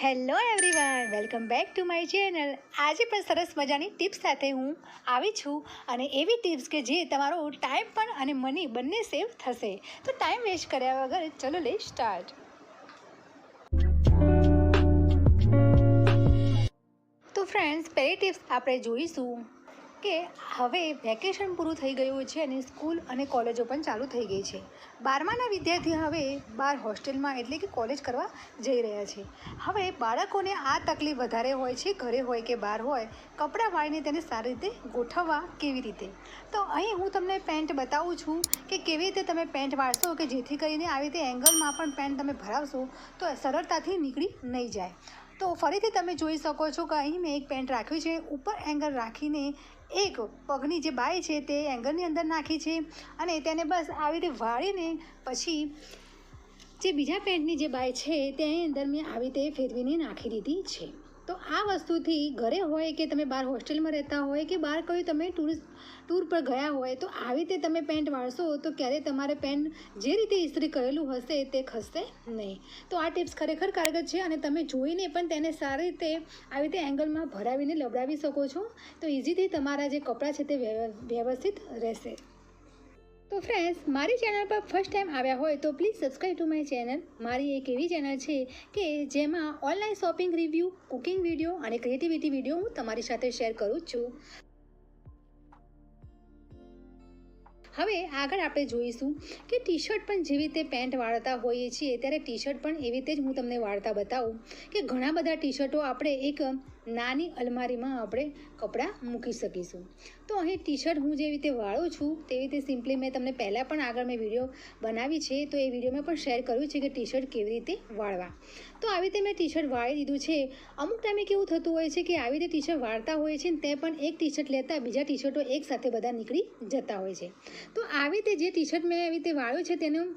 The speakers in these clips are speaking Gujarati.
Hello everyone welcome back to my channel આજે પણ સરસ મજાની ટિપ્સ સાથે હું આવી છું અને એવી ટિપ્સ કે જે તમારો ટાઈમ પણ અને મની બંને સેવ થશે. તો ટાઈમ વેસ્ટ કર્યા વગર ચલો લે સ્ટાર્ટ તો ફ્રેન્ડ્સ પહેલી ટિપ્સ આપણે જોઈશું. કે હવે વેકેશન પૂરું થઈ ગયું છે અને સ્કૂલ અને કોલેજો પણ ચાલુ થઈ ગઈ છે. બારમાના વિદ્યાર્થી હવે બાર હોસ્ટેલમાં એટલે કે કોલેજ કરવા જઈ રહ્યા છે. હવે બાળકોને આ તકલીફ વધારે હોય છે, ઘરે હોય કે બહાર હોય, કપડાં વાળીને તેને સારી રીતે ગોઠવવા કેવી રીતે? તો અહીં હું તમને પેન્ટ બતાવું છું કે કેવી રીતે તમે પેન્ટ વાળશો કે જેથી કરીને આવી રીતે એંગલમાં પણ પેન્ટ તમે ભરાવશો તો સરળતાથી નીકળી નહીં જાય. તો ફરીથી તમે જોઈ શકો છો કે અહીં મેં એક પેન્ટ રાખ્યું છે. ઉપર એંગલ રાખીને એક પગની જે બાય છે તે એંગલની અંદર નાખી છે અને તેને બસ આવી રીતે વાળીને પછી જે બીજા પેન્ટની જે બાય છે તેની અંદર મેં આવી રીતે ફેરવીને નાખી દીધી છે. તો આ વસ્તુથી ઘરે હોય કે તમે બહાર હોસ્ટેલમાં રહેતા હોય કે બહાર કોઈ તમે ટુરિસ્ટ ટૂર પર ગયા હોય તો આવી રીતે તમે પેન્ટ વાળશો તો ક્યારેય તમારે પેન્ટ જે રીતે ઇસ્ત્રી કરેલું હશે તે ખસશે નહીં. તો આ ટિપ્સ ખરેખર કારગર છે અને તમે જોઈને પણ તેને સારી રીતે આવી રીતે એંગલમાં ભરાવીને લબડાવી શકો છો. તો ઇઝીથી તમારા જે કપડાં છે તે વ્યવસ્થિત રહેશે. તો ફ્રેન્ડ્સ મારી ચેનલ પર ફર્સ્ટ ટાઈમ આવ્યા હોય તો please subscribe to my channel મારી એક એવી ચેનલ છે કે જેમાં online shopping review cooking video અને ક્રિએટિવિટી વીડિયો હું તમારી સાથે શેર કરું છું. હવે આગળ આપણે જોઈશું કે ટી શર્ટ પણ જેવી રીતે પેન્ટ વાળતા હોઈએ છીએ, ત્યારે ટી શર્ટ પણ એવી રીતે જ હું તમને વાળતા બતાવું કે ઘણા બધા ટી શર્ટો આપણે એક નાની અલમારીમાં આપણે કપડાં મૂકી શકીશું. તો અહીં ટી શર્ટ હું જેવી રીતે વાળું છું, તેવી રીતે સિમ્પલી મેં તમને પહેલાં પણ આગળ મેં વીડિયો બનાવી છે, તો એ વીડિયો મેં પણ શેર કર્યું છે કે ટી શર્ટ કેવી રીતે વાળવા. તો આવી રીતે મેં ટી શર્ટ વાળી દીધું છે. અમુક ટાઈમે કેવું થતું હોય છે કે આવી રીતે ટી શર્ટ વાળતા હોય છે ને તે પણ એક ટી શર્ટ લેતા બીજા ટી શર્ટો એક સાથે બધા નીકળી જતા હોય છે. તો આવી રીતે જે ટી શર્ટ મેં એવી રીતે વાળ્યું છે તેનું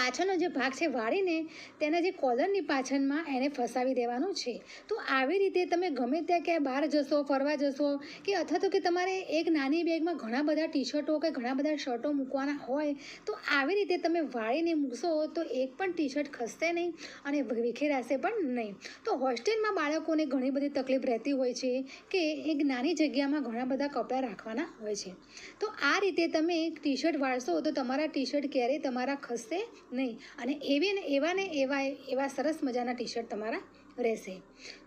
પાછળનો જે ભાગ છે વાળીને, તેના જે કોલરની પાછળમાં એને ફસાવી દેવાનું છે. તો આવી રીતે તમે ગમે ત્યાં ક્યાંય બહાર જશો, ફરવા જશો કે અથવા તો કે તમારે એક નાની બેગમાં ઘણા બધા ટી શર્ટો કે ઘણા બધા શર્ટો મૂકવાના હોય, તો આવી રીતે તમે વાળીને મૂકશો તો એક પણ ટી શર્ટ ખસશે નહીં અને વિખેરાશે પણ નહીં. તો હોસ્ટેલમાં બાળકોને ઘણી બધી તકલીફ રહેતી હોય છે કે એક નાની જગ્યામાં ઘણા બધા કપડાં રાખવાના હોય છે. તો આ રીતે તમે ટી શર્ટ વાળશો તો તમારા ટી શર્ટ ક્યારેય તમારા ખસશે નહીં. અને એવી ને એવા ને એવા એવા સરસ મજાના ટી શર્ટ તમારા રહેશે.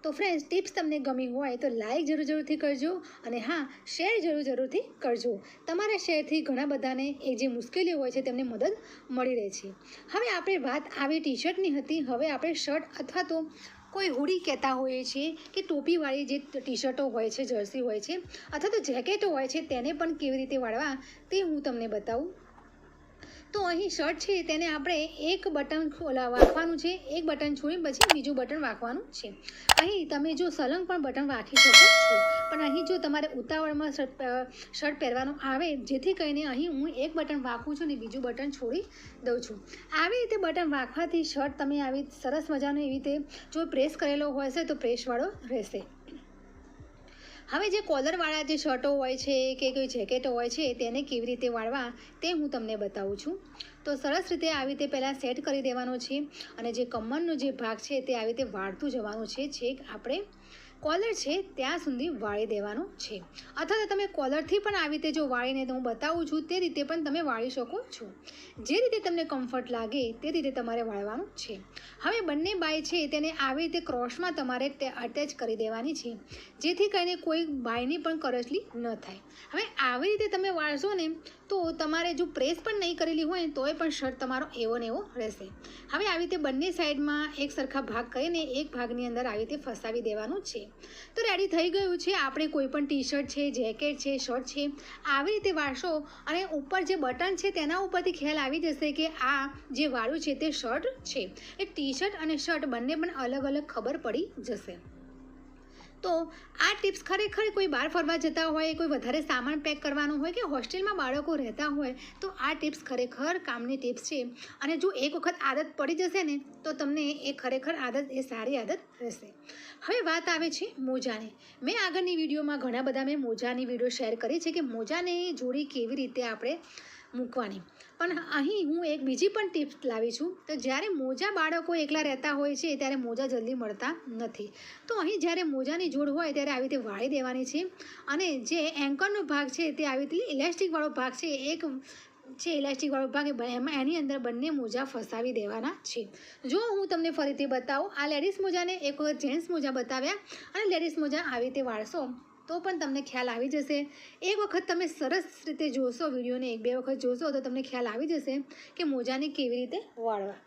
તો ફ્રેન્ડ્સ ટિપ્સ તમને ગમી હોય તો લાઈક જરૂર જરૂરથી કરજો અને હા શેર જરૂર જરૂરથી કરજો. તમારા શેરથી ઘણા બધાને એ જે મુશ્કેલીઓ હોય છે તેમને મદદ મળી રહે છે. હવે આપણે વાત આવી ટી શર્ટની હતી. હવે આપણે શર્ટ અથવા તો કોઈ હુડી કહેતા હોઈએ છીએ કે ટોપીવાળી જે ટી શર્ટો હોય છે જર્સી હોય છે, અથવા તો જેકેટો હોય છે, તેને પણ કેવી રીતે વાળવા તે હું તમને બતાવું. તો અહીં શર્ટ છે, તેને આપણે એક બટન ખોલા, વાંખવાનું છે, એક બટન છોડી પછી બીજું બટન વાંખવાનું છે. અહીં તમે જો સલંગ પણ બટન વાંખી શકો છો, પણ અહીં જો તમારે ઉતાવળમાં શર્ટ પહેરવાનો આવે, જેથી કરીને અહીં હું એક બટન વાંખું છું ને બીજું બટન છોડી દઉં છું. આવી રીતે બટન વાંખવાથી શર્ટ તમે આવી સરસ મજાનો એવી રીતે જો પ્રેસ કરેલો હશે તો પ્રેસવાળો રહેશે. હવે જે કોલરવાળા જે શર્ટો હોય છે, કે કોઈ જેકેટો હોય છે, તેને કેવી રીતે વાળવા, તે હું તમને બતાવું છું. તો સરસ રીતે આવી રીતે પહેલાં સેટ કરી દેવાનો છે અને જે કમરનો જે ભાગ છે, તે આવી રીતે વાળતું જવાનું છે. છેક આપણે કોલર છે, ત્યાં સુધી વાળી દેવાનું છે. અથવા તો તમે કોલરથી પણ આવી રીતે જો વાળીને હું બતાવું છું, તે રીતે પણ તમે વાળી શકો છો. જે રીતે તમને કમ્ફર્ટ લાગે, તે રીતે તમારે વાળવાનું છે. હવે બંને બાય છે, તેને આવી રીતે ક્રોસમાં તમારે અટેચ કરી દેવાની છે. જેથી કરીને કોઈ બાયની પણ કરચલી ન થાય. હવે આવી રીતે તમે વાળશો ને તો તમારે જો પ્રેસ પણ નહીં કરેલી હોય, તોય પણ શર્ટ તમારો એવો ને એવો રહેશે. હવે આવી રીતે બંને સાઈડમાં એક સરખા ભાગ કરીને એક ભાગની અંદર આવી રીતે ફસાવી દેવાનું છે. તો રેડી થઈ ગયું છે. આપણે કોઈ પણ ટી શર્ટ છે, જેકેટ છે, શર્ટ છે, આવી રીતે વાળશો અને ઉપર જે બટન છે તેના ઉપરથી ખ્યાલ આવી જશે કે આ જે વાળું છે તે શર્ટ છે. એ ટી શર્ટ અને શર્ટ બંને પણ અલગ અલગ ખબર પડી જશે. તો આ ટિપ્સ ખરેખર કોઈ બહાર ફરવા જતા હોય, કોઈ વધારે સામાન પેક કરવાનો હોય કે હોસ્ટેલમાં બાળકો રહેતા હોય, તો આ ટિપ્સ ખરેખર કામની ટિપ્સ છે. અને જો એક વખત આદત પડી જશે ને, તો તમને એ ખરેખર આદત, એ સારી આદત રહેશે. હવે વાત આવે છે મોજાની. મેં આગળની વિડીયોમાં ઘણા બધા મેં મોજાની વીડિયો શેર કરી છે કે મોજાની જોડી કેવી રીતે આપણે મૂકવાની. પણ અહીં હું એક બીજી પણ ટિપ્સ લાવી છું તો જ્યારે મોજા બાળકો એકલા રહેતા હોય છે, ત્યારે મોજા જલ્દી મળતા નથી. તો અહીં જ્યારે મોજાની જોડ હોય, ત્યારે આવી રીતે વાળી દેવાની છે અને જે એન્કરનો ભાગ છે, તે આવી રીતે ઇલાસ્ટિકવાળો ભાગ છે, એક છે ઇલાસ્ટિકવાળો ભાગ એમાં એની અંદર બંને મોજા ફસાવી દેવાના છે. જો હું તમને ફરીથી બતાવું, આ લેડીઝ મોજાને એક વખત જેન્ટ્સ મોજા બતાવ્યા અને લેડીઝ મોજા આવી રીતે વાળશો. તો પણ તમને ખ્યાલ આવી જશે. એક વખત તમે સરસ રીતે જોશો વિડીયોને, એક બે વખત જોશો તો તમને ખ્યાલ આવી જશે કે મોજાને કેવી રીતે વાળવા.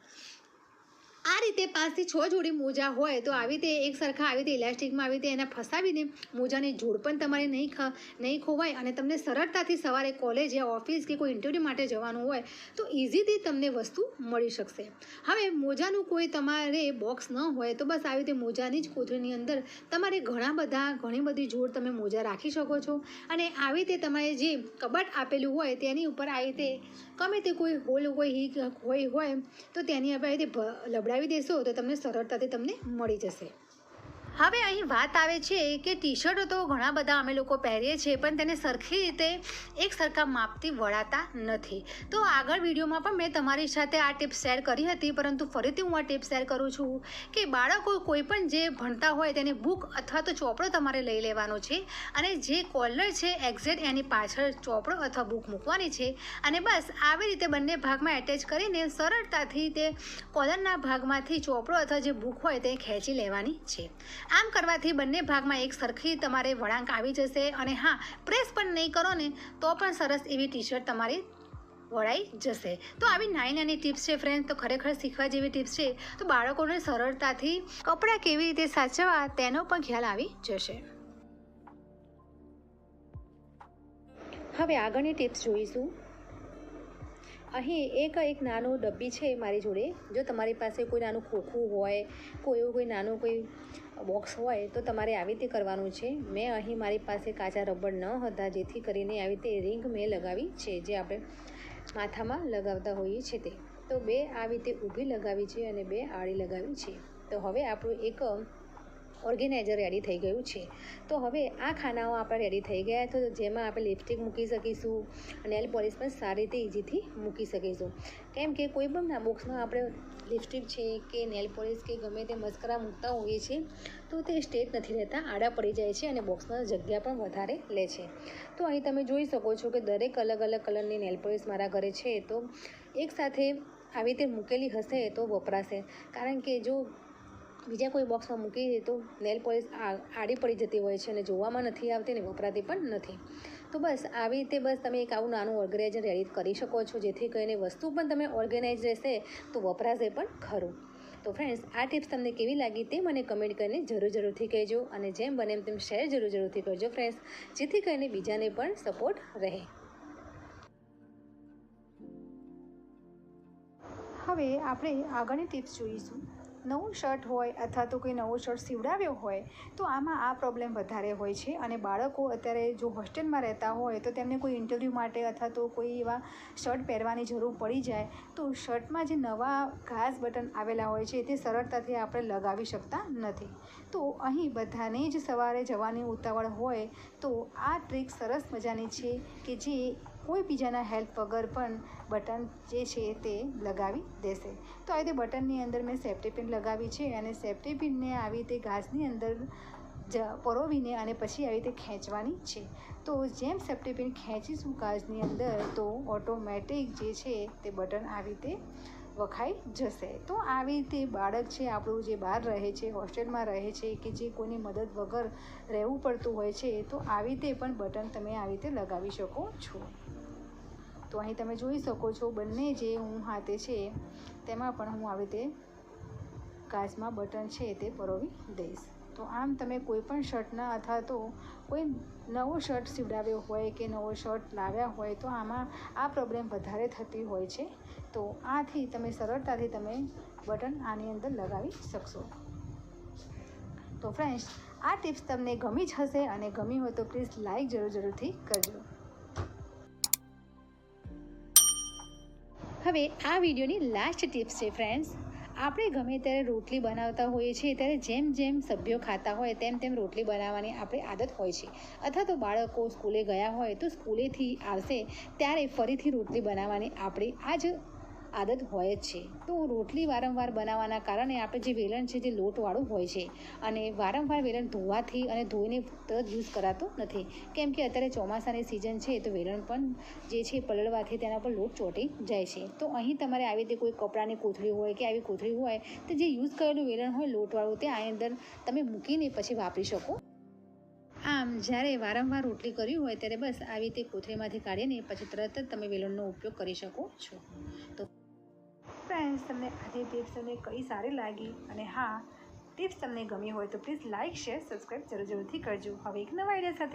આ રીતે પાંચથી છ જોડી મોજા હોય તો આવી રીતે એક સરખા આવી રીતે ઇલાસ્ટિકમાં આવી રીતે એને ફસાવીને મોજાની જોડ પણ તમારે નહીં નહીં ખોવાય અને તમને સરળતાથી સવારે કોલેજ યા ઓફિસ કે કોઈ ઇન્ટરવ્યૂ માટે જવાનું હોય તો ઇઝીથી તમને વસ્તુ મળી શકશે. હવે મોજાનું કોઈ તમારે બોક્સ ન હોય તો બસ આવી રીતે મોજાની જ કોથળીની અંદર તમારે ઘણા બધા, ઘણી બધી જોડ તમે મોજા રાખી શકો છો. અને આવી રીતે તમારે જે કબાટ આપેલું હોય તેની ઉપર આવી રીતે ગમે તે કોઈ હોલ હોય હીક હોય હોય, તો તેની આપણે લબડાવી દેશો, તો તમને સરળતાથી તમને મળી જશે. હવે અહીં વાત આવે છે કે ટી શર્ટો તો ઘણા બધા અમે લોકો પહેરીએ છીએ, પણ તેને સરખી રીતે એક સરખા માપથી વળાતા નથી. તો આગળ વિડીયોમાં પણ મેં તમારી સાથે આ ટિપ્સ શેર કરી હતી, પરંતુ ફરીથી હું આ ટિપ્સ શેર કરું છું કે બાળકો કોઈ પણ જે ભણતા હોય તેને બુક અથવા તો ચોપડો તમારે લઈ લેવાનો છે અને જે કોલર છે એક્ઝેક્ટ એની પાછળ ચોપડો અથવા બુક મૂકવાની છે અને બસ આવી રીતે બંને ભાગમાં એટેચ કરીને સરળતાથી તે કોલરના ભાગમાંથી ચોપડો અથવા જે બુક હોય તે ખેંચી લેવાની છે. આમ કરવાથી બંને ભાગમાં એક સરખી તમારે વળાંક આવી જશે અને હા, પ્રેસ પણ નહીં કરો ને, તો પણ સરસ એવી ટી શર્ટ તમારી વળાઈ જશે. તો આવી નાની નાની ટિપ્સ છે ફ્રેન્ડ તો ખરેખર શીખવા જેવી ટિપ્સ છે. તો બાળકોને સરળતાથી કપડાં કેવી રીતે સાચવવા તેનો પણ ખ્યાલ આવી જશે. હવે આગળની ટિપ્સ જોઈશું. અહીં એક એક નાનું ડબ્બી છે મારી જોડે. જો તમારી પાસે કોઈ નાનું ખોખું હોય, કોઈ એવું કોઈ નાનું કોઈ બોક્સ હોય, તો તમારે આવી રીતે કરવાનું છે. મેં અહીં મારી પાસે કાચા રબર ન હતા, જેથી કરીને આવી રીતે રિંગ મેં લગાવી છે, જે આપણે માથામાં લગાવતા હોઈએ છીએ તે. તો બે આવી રીતે ઊભી લગાવી છે અને બે આડી લગાવી છે. તો હવે આપણું એક ઓર્ગેનાઇઝર રેડી થઈ ગયું છે. તો હવે આ ખાનાઓ આપણા રેડી થઈ ગયા તો જેમાં આપણે લિપસ્ટિક મૂકી શકીશું નેલ પોલિશ પણ સારી રીતે ઇઝીથી મૂકી શકીશું. કેમ કે કોઈ પણ બોક્સમાં આપણે લિપસ્ટિક છે કે નેલ પોલિશ કે ગમે તે મસ્કરા મૂકતા હોઈએ છીએ, તો તે સ્ટેટ નથી રહેતા, આડા પડી જાય છે અને બોક્સમાં જગ્યા પણ વધારે લે છે. તો અહીં તમે જોઈ શકો છો કે દરેક અલગ અલગ કલરની નેલ પોલિશ મારા ઘરે છે તો એકસાથે આવી રીતે મૂકેલી હશે તો વપરાશે. કારણ કે જો બીજા કોઈ બોક્સમાં મૂકી દે તો નેલ પોલિશ આડી પડી જતી હોય છે અને જોવામાં નથી આવતી ને વપરાતી પણ નથી. તો બસ આવી રીતે બસ તમે એક આવું નાનું ઓર્ગેનાઇઝર રેડી કરી શકો છો, જેથી કરીને વસ્તુ પણ તમે ઓર્ગેનાઇઝ રહેશે તો વપરાશે પણ ખરું. તો ફ્રેન્ડ્સ આ ટિપ્સ તમને કેવી લાગી તે મને કમેન્ટ કરીને જરૂર જરૂરથી કહેજો અને જેમ બને એમ તેમ શેર જરૂર જરૂરથી કરજો ફ્રેન્ડ્સ જેથી કરીને બીજાને પણ સપોર્ટ રહે. હવે આપણે આગળની ટિપ્સ જોઈશું. નવું શર્ટ હોય અથવા તો કોઈ નવો શર્ટ સીવડાવ્યો હોય, તો આમાં આ પ્રોબ્લેમ વધારે હોય છે. અને બાળકો અત્યારે જો હોસ્ટેલમાં રહેતા હોય, તો તેમને કોઈ ઇન્ટરવ્યૂ માટે અથવા તો કોઈ એવા શર્ટ પહેરવાની જરૂર પડી જાય, તો શર્ટમાં જે નવા ઘાસ બટન આવેલા હોય છે, તે સરળતાથી આપણે લગાવી શકતા નથી. તો અહીં બધાને જ સવારે જવાની ઉતાવળ હોય, તો આ ટ્રીક સરસ મજાની છે કે જે કોઈ બીજાના હેલ્પ વગર પણ બટન જે છે તે લગાવી દેશે. તો આવી રીતે બટનની અંદર મેં સેફ્ટી પિન લગાવી છે અને સેફ્ટી પિનને આવી રીતે ઘાસની અંદર જ પરોવીને અને પછી આવી રીતે ખેંચવાની છે. તો જેમ સેફ્ટી પિન ખેંચીશું ઘાસની અંદર, તો ઓટોમેટિક જે છે તે બટન આવી રીતે વખાઈ જશે. તો આવી રીતે બાળક છે, આપણું જે બહાર રહે છે, હોસ્ટેલમાં રહે છે કે જે કોઈની મદદ વગર રહેવું પડતું હોય છે, તો આવી રીતે પણ બટન તમે આવી રીતે લગાવી શકો છો. તો અહીં તમે જોઈ શકો છો બંને જે હું હાથે છે, તેમાં પણ હું આવી રીતે કાચમાં બટન છે તે પરોવી દઈશ. તો આમ તમે કોઈ પણ શર્ટના અથવા તો કોઈ નવો શર્ટ સીવડાવ્યો હોય કે નવો શર્ટ લાવ્યા હોય તો આમાં આ પ્રોબ્લેમ વધારે થતી હોય છે. તો આથી તમે સરળતાથી તમે બટન આની અંદર લગાવી શકશો. તો ફ્રેન્ડ્સ આ ટિપ્સ તમને ગમી જ હશે અને ગમી હોય તો પ્લીઝ લાઈક જરૂર જરૂરથી કરજો. હવે આ વિડીયોની લાસ્ટ ટિપ્સ છે ફ્રેન્ડ્સ આપણે ગમે ત્યારે રોટલી બનાવતા હોઈએ છીએ, ત્યારે જેમ જેમ સભ્યો ખાતા હોય, તેમ તેમ રોટલી બનાવવાની આપણે આદત હોય છે. અથવા તો બાળકો સ્કૂલે ગયા હોય, તો સ્કૂલેથી આવશે, ત્યારે ફરીથી રોટલી બનાવવાની આપણી આ જ આદત હોય જ છે. તો રોટલી વારંવાર બનાવવાના કારણે આપણે જે વેલણ છે જે લોટવાળું હોય છે અને વારંવાર વેલણ ધોવાથી અને ધોઈને તરત યુઝ કરાતો નથી. કેમ કે અત્યારે ચોમાસાની સિઝન છે તો વેલણ પણ જે છે પલળવાથી તેના પર લોટ ચોંટી જાય છે. તો અહીં તમારે આવી રીતે કોઈ કપડાની કોથળી હોય કે આવી કોથળી હોય તો જે યુઝ કરેલું વેલણ હોય લોટવાળું તે આની અંદર તમે મૂકીને પછી વાપરી શકો. આમ, જ્યારે વારંવાર રોટલી કરવી હોય ત્યારે બસ આવી રીતે કોથળીમાંથી કાઢીને પછી તરત જ તમે વેલણનો ઉપયોગ કરી શકો છો. તો ફ્રેન્ડ્સ તમને આજે ટિપ્સ તમને કઈ સારી લાગી? અને હા ટિપ્સ તમને ગમી હોય તો પ્લીઝ લાઇક શેર સબસ્ક્રાઈબ જરૂર જરૂરથી કરજો. હવે એક નવા આઈડિયા સાથે